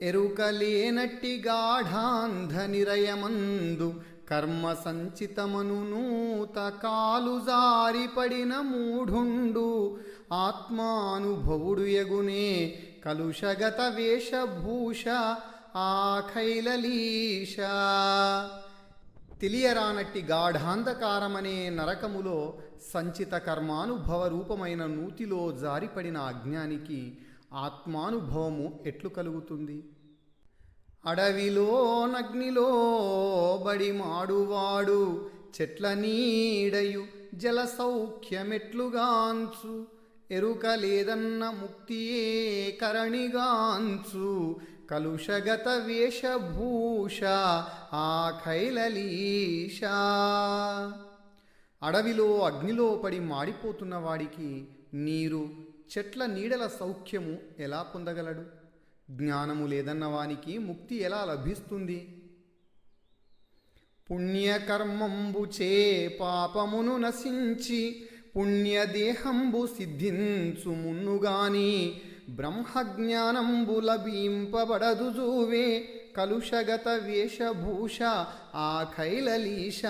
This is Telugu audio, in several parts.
ఎరుకలేనట్టి గాఢాంధ నిరయమందు కర్మ సంచితమను నూత కాలు జారిపడిన మూఢుండు. ఆత్మానుభవుడు ఎగునే కలుషగత వేషభూష ఆఖైలలీష తెలియరానట్టి గాఢాంధకారమనే నరకములో సంచిత కర్మానుభవ రూపమైన నూతిలో జారిపడిన అజ్ఞానికి ఆత్మానుభవము ఎట్లు కలుగుతుంది? అడవిలో నగ్నిలో బడి మాడువాడు చెట్ల నీడయు జల సౌఖ్యమెట్లుగాంచు ఎరుక లేదన్న ముక్తియే కరణిగాంచు కలుషగత వేషభూష ఆ ఖైలలీష. అడవిలో అగ్నిలో పడి మాడిపోతున్న వాడికి నీరు చెట్ల నీడల సౌఖ్యము ఎలా పొందగలడు? జ్ఞానము లేదన్న వానికి ముక్తి ఎలా లభిస్తుంది? పుణ్యకర్మంబు చే పాపమును నశించి పుణ్యదేహంబు సిద్ధించు మున్నుగాని బ్రహ్మజ్ఞానంబు లభింపబడదు జూవే కలుషగత వేషభూష ఆ కైలలీష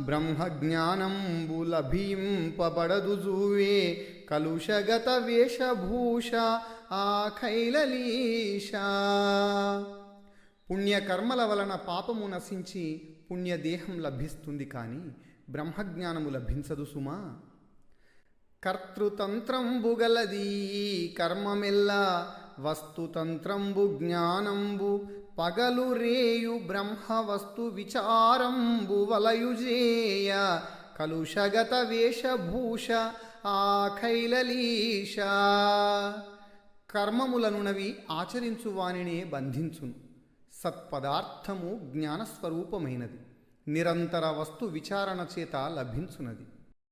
బ్రహ్మజ్ఞానంబు లభింపబడదు జూవే కలుషగత వేషభూష ఆ ఖైలలీష పుణ్యకర్మల వలన పాపము నశించి పుణ్యదేహం లభిస్తుంది కానీ బ్రహ్మజ్ఞానము లభించదు సుమా. కర్తృతంత్రంబుగలది కర్మమెల్లా కర్మమెల్ల వస్తుతంత్రంబు జ్ఞానంబు పగలు రేయు బ్రహ్మ వస్తు విచారంబు వలయుజేయ కలుషగత వేషభూష ఆఖైలలీష కర్మములనునవి ఆచరించు వానినే బంధించును. సత్పదార్థము జ్ఞానస్వరూపమైనది. నిరంతర వస్తు విచారణ చేత లభించునది.